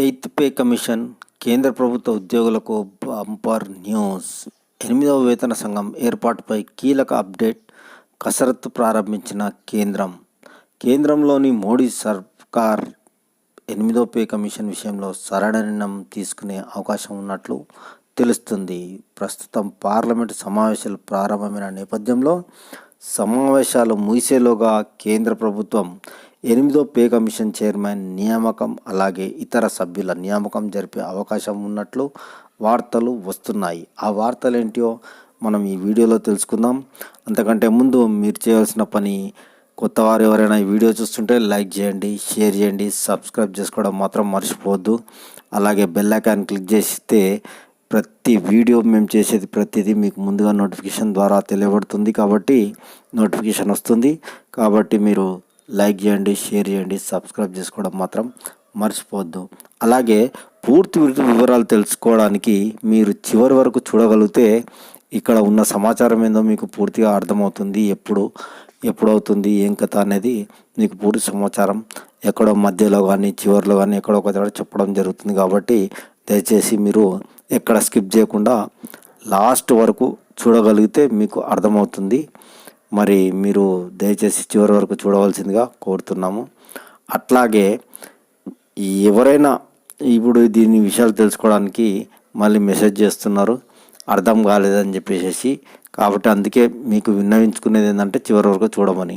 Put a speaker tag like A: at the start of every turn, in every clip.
A: eighth pay commission కేంద్ర ప్రభుత్వ ఉద్యోగులకు బంపర్ న్యూస్ ఎనిమిదవ వేతన సంఘం ఏర్పాటుపై కీలక అప్డేట్ కసరత్తు ప్రారంభించిన కేంద్రం కేంద్రంలోని మోడీ సర్కార్ ఎనిమిదో పే కమిషన్ విషయంలో సరళ నిర్ణయం తీసుకునే అవకాశం ఉన్నట్లు తెలుస్తుంది ప్రస్తుతం పార్లమెంటు సమావేశాలు ప్రారంభమైన నేపథ్యంలో సమావేశాలు ముగిసేలోగా కేంద్ర ప్రభుత్వం ఎనిమిదో పే కమిషన్ చైర్మన్ నియామకం అలాగే ఇతర సభ్యుల నియామకం జరిపే అవకాశం ఉన్నట్లు వార్తలు వస్తున్నాయి ఆ వార్తలు ఏంటో మనం ఈ వీడియోలో తెలుసుకుందాం అంతకంటే ముందు మీరు చేయాల్సిన పని కొత్త వారు ఎవరైనా ఈ వీడియో చూస్తుంటే లైక్ చేయండి షేర్ చేయండి సబ్స్క్రైబ్ చేసుకోవడం మాత్రం మర్చిపోవద్దు అలాగే బెల్ ఐకాన్ క్లిక్ చేస్తే ప్రతి వీడియో మేము చేసేది ప్రతిదీ మీకు ముందుగా నోటిఫికేషన్ ద్వారా తెలియబడుతుంది కాబట్టి నోటిఫికేషన్ వస్తుంది కాబట్టి మీరు లైక్ చేయండి షేర్ చేయండి సబ్స్క్రైబ్ చేసుకోవడం మాత్రం మర్చిపోవద్దు అలాగే పూర్తి వివరాలు తెలుసుకోవడానికి మీరు చివరి వరకు చూడగలిగితే ఇక్కడ ఉన్న సమాచారం ఏందో మీకు పూర్తిగా అర్థమవుతుంది ఎప్పుడు ఎప్పుడవుతుంది ఏం కథ అనేది మీకు పూర్తి సమాచారం ఎక్కడో మధ్యలో కానీ చివరిలో కానీ ఎక్కడో ఒక దగ్గర చెప్పడం జరుగుతుంది కాబట్టి దయచేసి మీరు ఎక్కడ స్కిప్ చేయకుండా లాస్ట్ వరకు చూడగలిగితే మీకు అర్థమవుతుంది మరి మీరు దయచేసి చివరి వరకు చూడవలసిందిగా కోరుతున్నాము అట్లాగే ఎవరైనా ఇప్పుడు దీని విషయాలు తెలుసుకోవడానికి మళ్ళీ మెసేజ్ చేస్తున్నారు అర్థం కాలేదని చెప్పేసి కాబట్టి అందుకే మీకు విన్నవించుకునేది ఏంటంటే చివరి వరకు చూడమని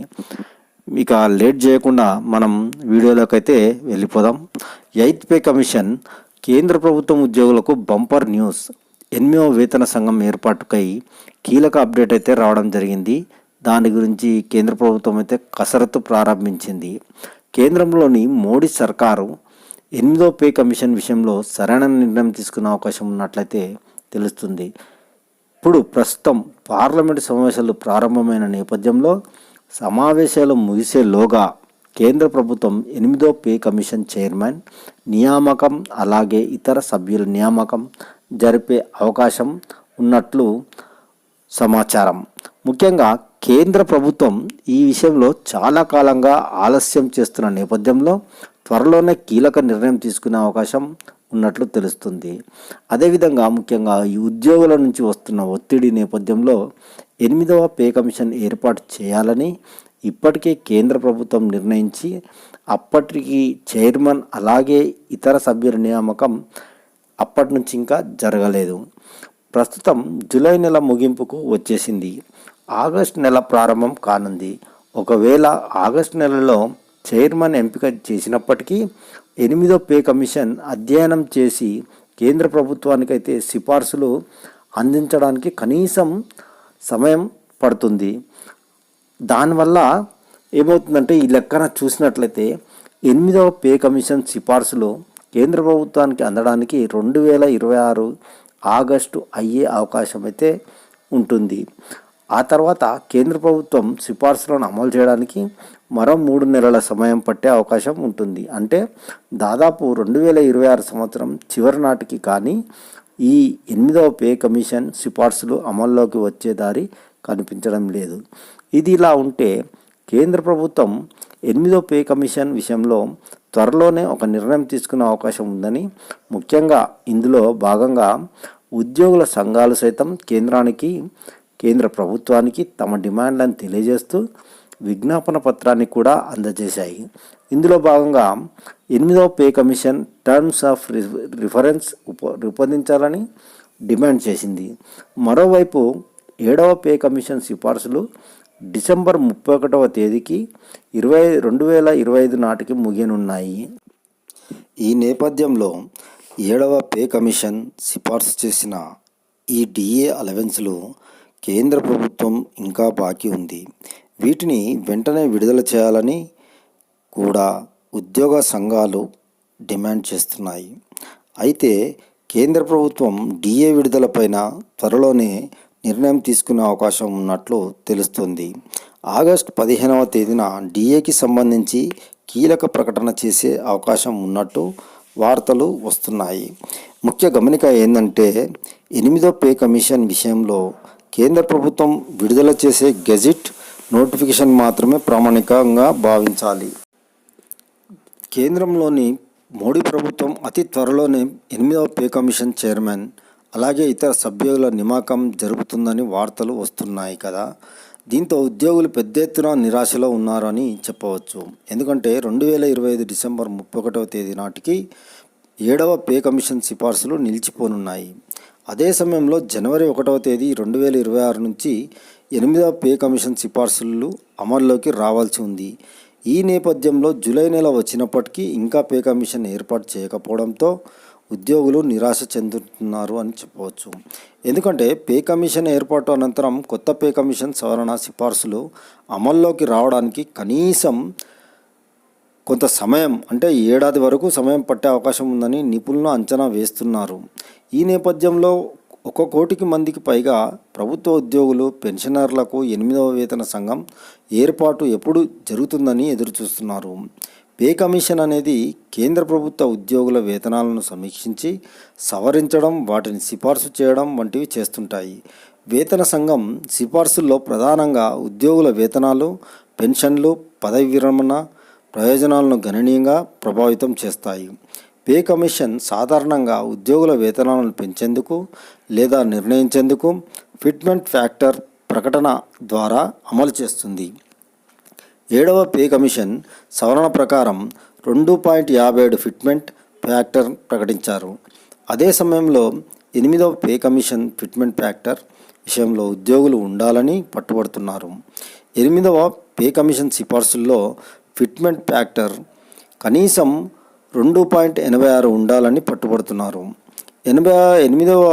A: ఇక లేట్ చేయకుండా మనం వీడియోలోకి అయితే వెళ్ళిపోదాం ఎయిత్ పే కమిషన్ కేంద్ర ప్రభుత్వం ఉద్యోగులకు బంపర్ న్యూస్ ఎన్మిఓ వేతన సంఘం ఏర్పాటుకై కీలక అప్డేట్ అయితే రావడం జరిగింది దాని గురించి కేంద్ర ప్రభుత్వం అయితే కసరత్తు ప్రారంభించింది కేంద్రంలోని మోడీ సర్కారు ఎనిమిదో పే కమిషన్ విషయంలో సరైన నిర్ణయం తీసుకునే అవకాశం ఉన్నట్లయితే తెలుస్తుంది ఇప్పుడు ప్రస్తుతం పార్లమెంటు సమావేశాలు ప్రారంభమైన నేపథ్యంలో సమావేశాలు ముగిసేలోగా కేంద్ర ప్రభుత్వం ఎనిమిదో పే కమిషన్ చైర్మన్ నియామకం అలాగే ఇతర సభ్యుల నియామకం జరిపే అవకాశం ఉన్నట్లు సమాచారం ముఖ్యంగా కేంద్ర ప్రభుత్వం ఈ విషయంలో చాలా కాలంగా ఆలస్యం చేస్తున్న నేపథ్యంలో త్వరలోనే కీలక నిర్ణయం తీసుకునే అవకాశం ఉన్నట్లు తెలుస్తుంది అదేవిధంగా ముఖ్యంగా ఈ ఉద్యోగుల నుంచి వస్తున్న ఒత్తిడి నేపథ్యంలో ఎనిమిదవ పే కమిషన్ ఏర్పాటు చేయాలని ఇప్పటికే కేంద్ర ప్రభుత్వం నిర్ణయించి అప్పటికి చైర్మన్ అలాగే ఇతర సభ్యుల నియామకం అప్పటి నుంచి ఇంకా జరగలేదు ప్రస్తుతం జూలై నెల ముగింపుకు వచ్చేసింది ఆగస్టు నెల ప్రారంభం కానుంది ఒకవేళ ఆగస్టు నెలలో చైర్మన్ ఎంపిక చేసినప్పటికీ ఎనిమిదో పే కమిషన్ అధ్యయనం చేసి కేంద్ర ప్రభుత్వానికైతే సిఫార్సులు అందించడానికి కనీసం సమయం పడుతుంది దానివల్ల ఏమవుతుందంటే ఈ లెక్కన చూసినట్లయితే ఎనిమిదవ పే కమిషన్ సిఫార్సులు కేంద్ర ప్రభుత్వానికి అందడానికి రెండు వేల ఇరవై ఆరు ఆగస్టు అయ్యే అవకాశం అయితే ఉంటుంది ఆ తర్వాత కేంద్ర ప్రభుత్వం సిఫార్సులను అమలు చేయడానికి మరో మూడు నెలల సమయం పట్టే అవకాశం ఉంటుంది అంటే దాదాపు రెండు వేల ఇరవై ఆరు సంవత్సరం చివరి నాటికి కానీ ఈ ఎనిమిదవ పే కమిషన్ సిఫార్సులు అమల్లోకి వచ్చే దారి కనిపించడం లేదు ఇది ఇలా ఉంటే కేంద్ర ప్రభుత్వం ఎనిమిదో పే కమిషన్ విషయంలో త్వరలోనే ఒక నిర్ణయం తీసుకునే అవకాశం ఉందని ముఖ్యంగా ఇందులో భాగంగా ఉద్యోగుల సంఘాలు సైతం కేంద్రానికి కేంద్ర ప్రభుత్వానికి తమ డిమాండ్లను తెలియజేస్తూ విజ్ఞాపన పత్రాన్ని కూడా అందజేశాయి ఇందులో భాగంగా ఎనిమిదవ pay commission terms of reference రూపొందించాలని డిమాండ్ చేసింది మరోవైపు ఏడవ పే కమిషన్ సిఫార్సులు డిసెంబర్ ముప్పై ఒకటవ తేదీకి ఇరవై రెండు వేల ఇరవై ఐదు నాటికి ముగియనున్నాయి ఈ నేపథ్యంలో ఏడవ పే కమిషన్ సిఫార్సు చేసిన ఈ డిఏ అలవెన్స్లు కేంద్ర ప్రభుత్వం ఇంకా బాకీ ఉంది వీటిని వెంటనే విడుదల చేయాలని కూడా ఉద్యోగ సంఘాలు డిమాండ్ చేస్తున్నాయి అయితే కేంద్ర ప్రభుత్వం డిఏ విడుదలపైన త్వరలోనే నిర్ణయం తీసుకునే అవకాశం ఉన్నట్లు తెలుస్తుంది ఆగస్టు పదిహేనవ తేదీన డిఏకి సంబంధించి కీలక ప్రకటన చేసే అవకాశం ఉన్నట్టు వార్తలు వస్తున్నాయి ముఖ్య గమనిక ఏంటంటే ఎనిమిదో పే కమిషన్ విషయంలో కేంద్ర ప్రభుత్వం విడుదల చేసే గెజిట్ నోటిఫికేషన్ మాత్రమే ప్రామాణికంగా భావించాలి కేంద్రంలోని మోడీ ప్రభుత్వం అతి త్వరలోనే ఎనిమిదవ పే కమిషన్ చైర్మన్ అలాగే ఇతర సభ్యుల నిమాకం జరుగుతుందని వార్తలు వస్తున్నాయి కదా దీంతో ఉద్యోగులు పెద్ద ఎత్తున నిరాశలో ఉన్నారని చెప్పవచ్చు ఎందుకంటే రెండు వేల ఇరవై ఐదు డిసెంబర్ ముప్పై ఒకటవ తేదీ నాటికి ఏడవ పే కమిషన్ సిఫార్సులు నిలిచిపోనున్నాయి అదే సమయంలో జనవరి ఒకటవ తేదీ రెండు వేల ఇరవై ఆరు నుంచి ఎనిమిదవ పే కమిషన్ సిఫార్సులు అమల్లోకి రావాల్సి ఉంది ఈ నేపథ్యంలో జూలై నెల వచ్చినప్పటికీ ఇంకా పే కమిషన్ ఏర్పాటు చేయకపోవడంతో ఉద్యోగులు నిరాశ చెందుతున్నారు అని చెప్పవచ్చు ఎందుకంటే పే కమిషన్ ఏర్పాటు అనంతరం కొత్త పే కమిషన్ సవరణ సిఫార్సులు అమల్లోకి రావడానికి కనీసం కొంత సమయం అంటే ఏడాది వరకు సమయం పట్టే అవకాశం ఉందని నిపుణులు అంచనా వేస్తున్నారు ఈ నేపథ్యంలో ఒక కోటికి మందికి పైగా ప్రభుత్వ ఉద్యోగులు పెన్షనర్లకు ఎనిమిదవ వేతన సంఘం ఏర్పాటు ఎప్పుడు జరుగుతుందని ఎదురుచూస్తున్నారు పే కమిషన్ అనేది కేంద్ర ప్రభుత్వ ఉద్యోగుల వేతనాలను సమీక్షించి సవరించడం వాటిని సిఫార్సు చేయడం వంటివి చేస్తుంటాయి వేతన సంఘం సిఫార్సుల్లో ప్రధానంగా ఉద్యోగుల వేతనాలు పెన్షన్లు పదవి విరమణ ప్రయోజనాలను గణనీయంగా ప్రభావితం చేస్తాయి పే కమిషన్ సాధారణంగా ఉద్యోగుల వేతనాలను పెంచేందుకు లేదా నిర్ణయించేందుకు ఫిట్మెంట్ ఫ్యాక్టర్ ప్రకటన ద్వారా అమలు చేస్తుంది ఏడవ పే కమిషన్ సవరణ ప్రకారం రెండు పాయింట్ యాభై ఏడు ఫిట్మెంట్ ఫ్యాక్టర్ ప్రకటించారు అదే సమయంలో ఎనిమిదవ పే కమిషన్ ఫిట్మెంట్ ఫ్యాక్టర్ విషయంలో ఉద్యోగులు ఉండాలని పట్టుబడుతున్నారు ఎనిమిదవ పే కమిషన్ సిఫార్సుల్లో ఫిట్మెంట్ ఫ్యాక్టర్ కనీసం రెండు పాయింట్ ఎనభై ఆరు ఉండాలని పట్టుబడుతున్నారు ఎనభై ఎనిమిదవ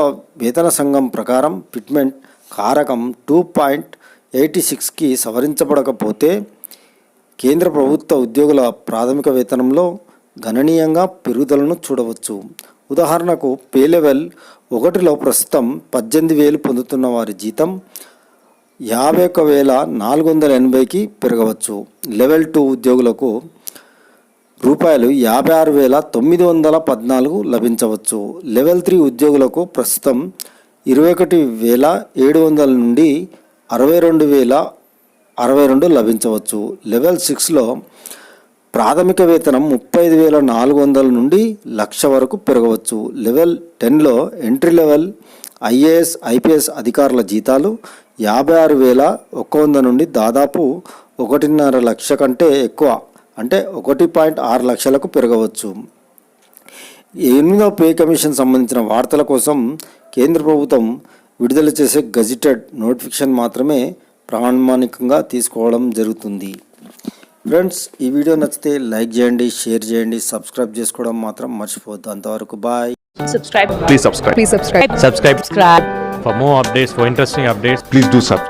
A: వేతన సంఘం ప్రకారం ఫిట్మెంట్ కారకం టూ పాయింట్ ఎయిటీ సిక్స్కి సవరించబడకపోతే కేంద్ర ప్రభుత్వ ఉద్యోగుల ప్రాథమిక వేతనంలో గణనీయంగా పెరుగుదలను చూడవచ్చు ఉదాహరణకు పే లెవెల్ ఒకటిలో ప్రస్తుతం పద్దెనిమిది వేలు పొందుతున్న వారి జీతం యాభై ఒక్క వేల నాలుగు వందల ఎనభైకి పెరగవచ్చు లెవెల్ టూ ఉద్యోగులకు రూపాయలు యాభై ఆరు వేల తొమ్మిది వందల పద్నాలుగు లభించవచ్చు లెవెల్ త్రీ ఉద్యోగులకు ప్రస్తుతం ఇరవై ఒకటి వేల ఏడు వందల నుండి అరవై రెండు వేల అరవై రెండు లభించవచ్చు లెవెల్ సిక్స్లో ప్రాథమిక వేతనం ముప్పై ఐదు వేల నాలుగు వందల నుండి లక్ష వరకు పెరగవచ్చు లెవెల్ టెన్లో ఎంట్రీ లెవెల్ ఐఏఎస్ ఐపీఎస్ అధికారుల జీతాలు యాభై ఆరు వేల ఒక్క వంద నుండి దాదాపు ఒకటిన్నర లక్ష కంటే ఎక్కువ అంటే ఒకటి పాయింట్ ఆరు లక్షలకు పెరగవచ్చు ఎనిమిదవ పే కమిషన్ సంబంధించిన వార్తల కోసం కేంద్ర ప్రభుత్వం విడుదల చేసే గజిటెడ్ నోటిఫికేషన్ మాత్రమే ప్రామాణికంగా తీసుకోవడం జరుగుతుంది ఫ్రెండ్స్ ఈ వీడియో నచ్చితే లైక్ చేయండి షేర్ చేయండి సబ్స్క్రైబ్ చేసుకోవడం మాత్రం మర్చిపోద్దు అంతవరకు bye
B: subscribe
C: please subscribe please subscribe
D: subscribe
E: subscribe
F: for more updates for interesting updates
G: please do subscribe